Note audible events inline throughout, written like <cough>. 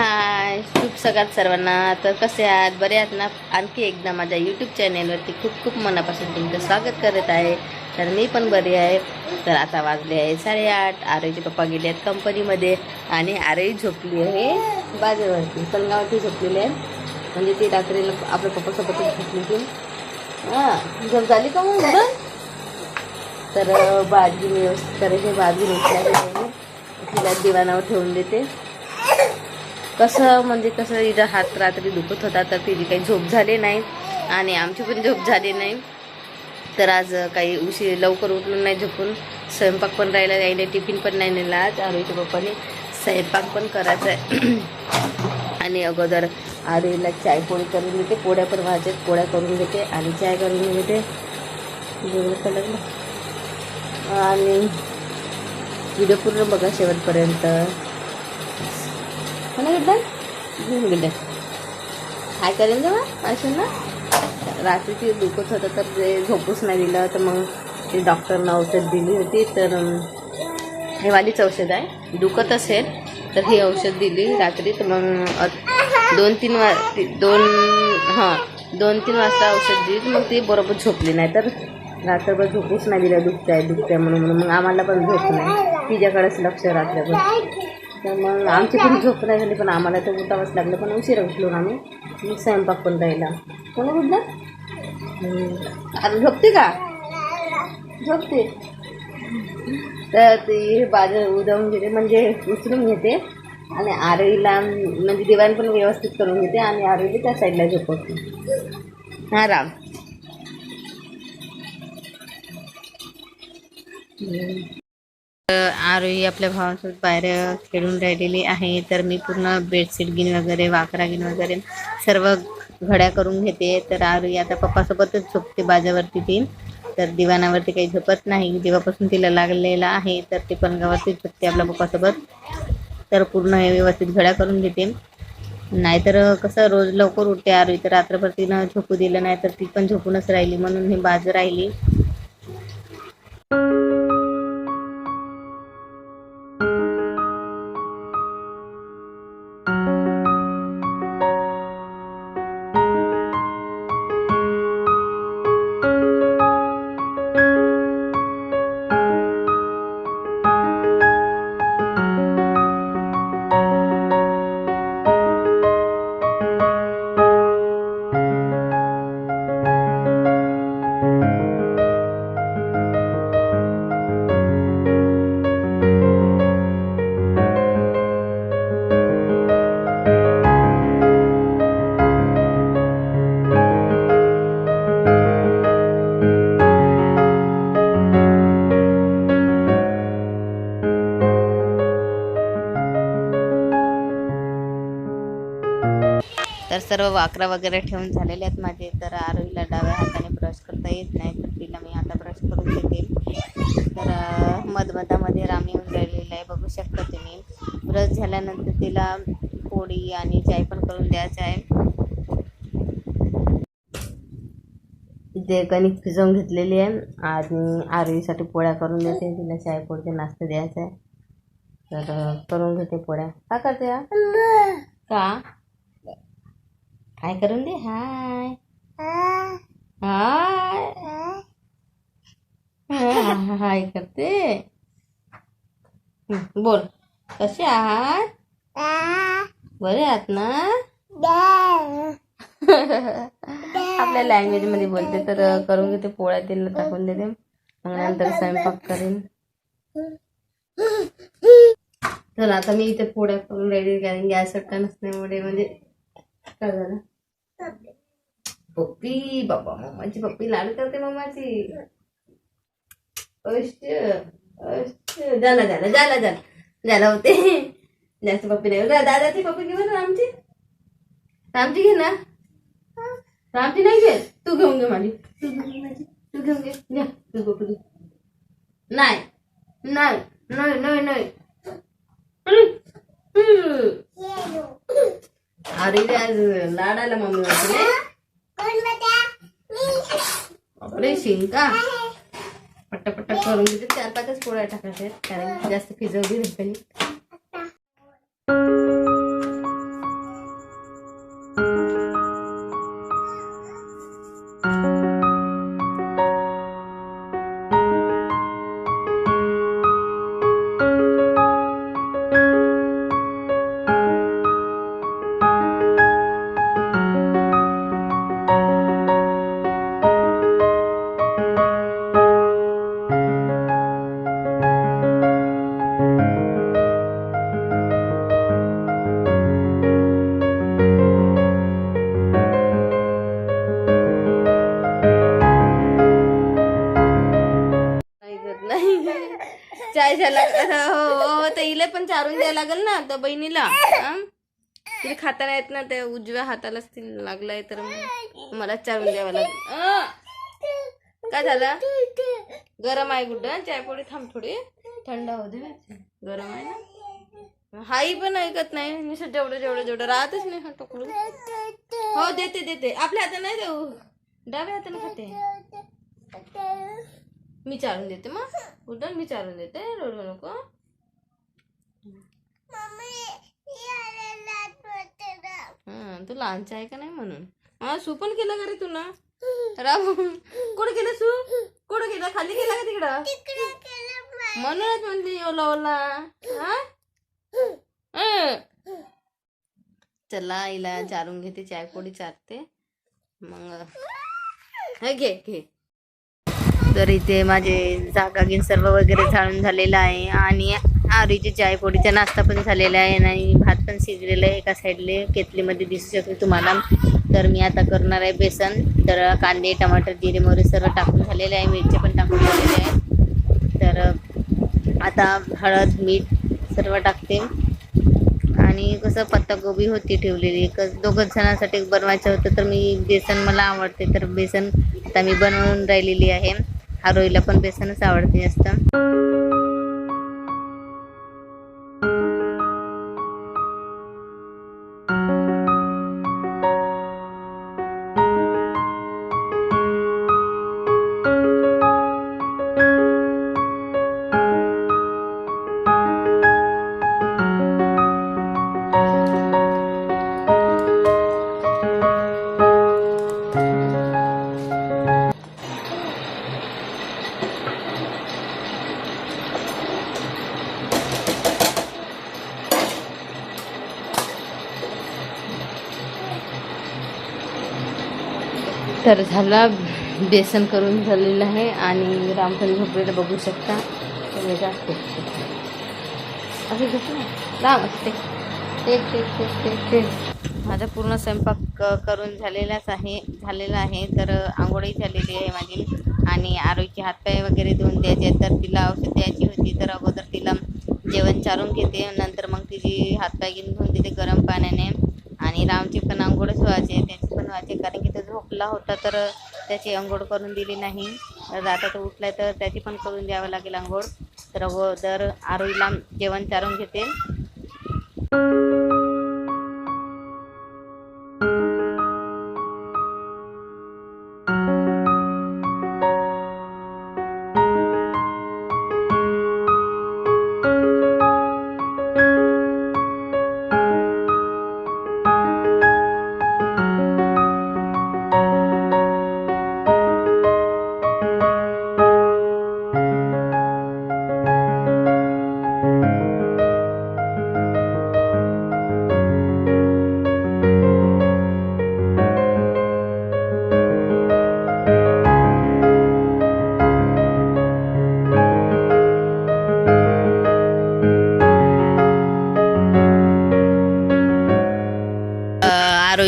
हाय खूप सगळ्यात सर्वांना. तर कसे आहात? बरे आहात ना? आणखी एकदा माझ्या यूट्यूब चॅनेलवरती खूप खूप मनापासून तुमचं स्वागत करत आहे. तर मी पण बरी आहे. तर आता वाजले आहे साडेआठ. आरोईचे पप्पा गेले आहेत कंपनीमध्ये आणि आरोई झोपली आहे बाजेवरती पलंगावरती झोपलेली आहे. म्हणजे ती रात्रीला आपल्या पप्पासोबतच झोपली ती हां झोप झाली का मग? तर भाजी व्यवस्थित करायची. भाजी उठल्या तिला दिवाणावर ठेवून देते. कसं म्हणजे कसं हिचा हात रात्री दुखत होता तर तिची काही झोप झाली नाही आणि आमची पण झोप झाली नाही. तर आज काही उशीर लवकर उठून नाही झोपून स्वयंपाक पण राहिला यायला टिफिन पण नाही नेला. आज आरोईच्या पप्पाने स्वयंपाक पण करायचा आहे <clears throat> आणि अगोदर आरोईला चाय पोळी करून घेते पोळ्या पण भाजत पोळ्या करून घेते आणि चाय करून घेते जेवण आणि व्हिडिओ पूर्ण बघा शेवटपर्यंत. ना गिड्डा घेऊन गिड्डा काय करेन जेव्हा असेल ना रात्रीची दुखत होतं तर ते झोपूच नाही दिलं तर मग ते डॉक्टरनं औषध दिली होती तर हे वालीच औषध आहे. दुखत असेल तर ही औषध दिली रात्री तर मग दोन तीन वा ती- दोन हां दोन तीन वाजता औषध दिली मग ती बरोबर झोपली नाही तर रात्रभर झोपूच नाही दिलं दुखत आहे दुखत आहे म्हणून म्हणून मग आम्हाला पण झोप नाही. तिच्याकडेच लक्ष रात्रभर. तर मग आमची पण झोप नाही झाली पण आम्हाला तर उठावंच लागलं. पण उशिरा उठलो आम्ही. मी स्वयंपाक पण राहिला. कोण उठलं? आता झोपते का? झोपते. तर ती बाजार उदवून घेते म्हणजे उचलून घेते. आणि आरईला म्हणजे दिवाण पण व्यवस्थित करून घेते आणि आरईला त्या साईडला झोपवते. हा राम. आरोही आपल्या भावासोबत बाहेर खेळून राहिलेली आहे. तर मी पूर्ण बेडशीट गिन वगैरे वाकरा गिन वगैरे सर्व घड्या करून घेते. तर आरोही आता पप्पासोबतच झोपते बाजावरती ती. तर दिवाणावरती काही झोपत नाही. जेव्हापासून तिला लागलेला आहे तर ती पलंगावरतीच झोपते आपल्या पप्पासोबत. तर पूर्ण हे व्यवस्थित घड्या करून घेते. नाहीतर कसं रोज लवकर उठते आरोही. तर रात्रभर तिनं झोपू दिलं नाही तर ती पण झोपूनच राहिली. म्हणून ही बाज राहिली. सर्व वाकरा वगैरे ठेवून झालेले आहेत माझे. तर आरोहीला डाव्या हाताने ब्रश करता येत नाही तर तिला मी आता ब्रश करून देते. तर मधमधामध्ये राम येऊन राहिलेला आहे. बघू शकता तुम्ही. ब्रश झाल्यानंतर तिला पोळी आणि चाय पण करून द्यायचं आहे. इथे कणिक भिजवून घेतलेली आहे आणि आरोहीसाठी पोळ्या करून देते. तिला चाय पोळीचा नाश्ता द्यायचा आहे. तर करून घेते पोळ्या. का करते? का? हाय करून दे हाय हाय हाय करते बोल. कसे आहात? बरे आहात ना? आपल्या लँग्वेजमध्ये बोलते तर करून घेते पोळ्या तिला टाकून देते. मग नंतर स्वयंपाक करेन. तर आता मी इथे पोळ्या करून राहिली कारण गॅस अटका नसल्यामुळे म्हणजे काय झालं? पप्पी बाबा मम्माची पप्पी लाडू करते मम्माची. अश्य अश्य झाला झाला झाला झाला झाला होते. जास्त पप्पी नाही. दा- दादाची पप्पी घेऊ ना रामची. रामची घे ना. रामची नाही घे तू घेऊन घे माझी. तू घेऊन घे. माझी तू घेऊन घे घ्या तू पप्पी घे. नाही. नाही नाही नाही नाही. अरे ते आज लाडायला मम्मी वाटले आपले शिंका पट्टा पट्टा करून घेते चार पाचच पोळ्या टाकायच्या कारण जास्त फिजवली नाही चाय हो हो तर हिला पण चारून द्यायला लागेल ना तर बहिणीला. तिला खाता नाही येत ना त्या उजव्या हातालाच तिला लागलाय तर मग चारून द्यावं लागेल. काय झालं? गरम आहे गुड्डा चायपोडी थांब थोडी. थंड होऊ दे. गरम आहे ना? हाई पण ऐकत नाही. नुसतं जेवढं जेवढं जेवढं राहतच नाही हा टोकलू हो देते देते. आपल्या हाताने नाही देऊ. डाव्या हाताने खाते. मी चारून देते मग. उठून मी चारून देते रडू नको तू लहानचा आहे का नाही म्हणून. हा सू पण केलं का रे तुला? राम कुठं केलं सू? कुठं केलं? खाली केला का तिकडं? म्हणूनच म्हणली ओला ओला. हा? चला आईला चारून घेते चायपोडी चारते. मग हे घे घे. तर इथे माझे जागा सर्व वगैरे झाळून झालेलं आहे. आणि आरीची चायपोडीचा नाश्ता पण झालेला आहे आणि भात पण शिजलेला आहे एका साईडले. केतलीमध्ये दिसू शकते तुम्हाला. तर मी आता करणार आहे बेसन. तर कांदे टमाटर जिरे मोरे सर्व टाकून झालेले आहे. मिरची पण टाकून झालेले आहे. तर आता हळद मीठ सर्व टाकते. आणि कसं पत्तागोबी होती ठेवलेली. कस दोघंच जणांसाठी बनवायचं होतं तर मी बेसन मला आवडते. तर बेसन आता मी बनवून राहिलेली आहे. आरोईला पण बेसनच आवडते जास्त. तर झाला बेसन करून झालेलं आहे आणि रामफल झोपलेलं बघू शकता. तुम्ही जास्त असं झोप राम असते माझा पूर्ण स्वयंपाक करून झालेलाच आहे झालेला आहे. तर आंघोळही झालेली आहे माझी. आणि आरोग्य हातपाय वगैरे धुवून द्यायचे तर तिला औषध द्यायची होती. तर अगोदर तिला जेवण चारून घेते. नंतर मग तिची हातपाय घेऊन धुवून देते गरम पाण्याने. आणि रामची पण आंघोळच व्हायचे त्याची कारण की तो झोपला होता तर त्याची अंघोळ करून दिली नाही. तर आता तो उठला तर त्याची पण करून द्यावं लागेल अंघोळ. तर अगोदर आरोईला जेवण चारून घेते.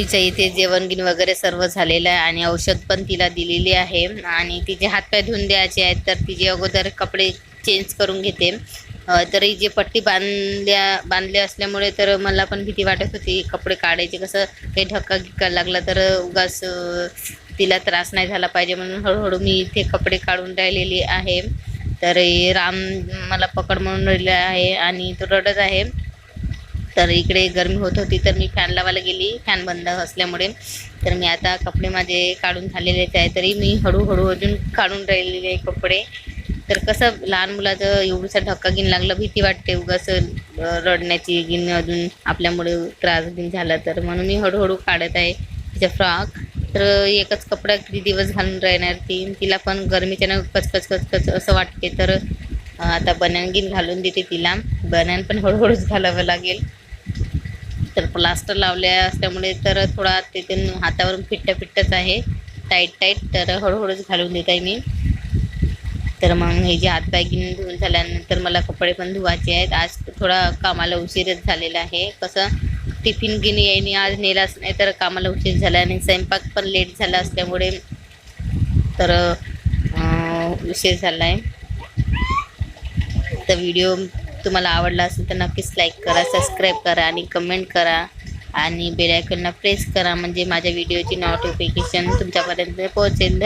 आरोईच्या इथे जेवणगिन वगैरे सर्व झालेलं आहे आणि औषध पण तिला दिलेली आहे. आणि तिचे हातपाय धुवून द्यायचे आहेत तर तिचे अगोदर कपडे चेंज करून घेते. तरी जे पट्टी बांधल्या बांधले असल्यामुळे तर मला पण भीती वाटत होती कपडे काढायचे कसं काही धक्का गिक्का लागला तर उगाच तिला त्रास नाही झाला पाहिजे म्हणून हळूहळू मी इथे कपडे काढून राहिलेली आहे. तर राम मला पकड म्हणून राहिला आहे आणि तो रडत आहे. तर इकडे गरमी होत होती तर मी फॅन लावायला गेली. फॅन बंद असल्यामुळे. तर मी आता कपडे माझे काढून झालेलेच आहे. तरी मी हळूहळू अजून काढून राहिलेले आहे कपडे. तर कसं लहान मुलाचं एवढंसा धक्का गिन लागलं भीती वाटते उगाच रडण्याची गिन अजून आपल्यामुळे त्रास गिन झाला तर. म्हणून मी हळूहळू काढत आहे तिचा फ्रॉक तर एकच कपडा किती दिवस घालून राहणार ती? तिला पण गरमीच्यानं कचकच कचकच असं वाटते. तर आता बनान गिन घालून देते तिला. बनान पण हळूहळूच घालावं लागेल. तर प्लास्टर लावले असल्यामुळे तर थोडा तिथून हातावरून फिट्ट फिट्टच आहे. टाईट टाईट तर हळूहळूच घालून देत आहे मी. तर मग हे जे हातपाय धुवून झाल्यानंतर मला कपडे पण धुवायचे आहेत. आज थोडा कामाला उशीरच झालेला आहे. कसं टिफिन गिन यायनी आज नेलाच नाही तर कामाला उशीर झाला आणि स्वयंपाक पण लेट झाला असल्यामुळे तर उशीर झाला आहे तर व्हिडिओ तुम्हाला आवडला असेल तर नक्कीच लाईक करा सबस्क्राईब करा आणि कमेंट करा. आणि बेलायकनला प्रेस करा. म्हणजे माझ्या व्हिडिओची नोटिफिकेशन तुमच्यापर्यंत पोहोचेल.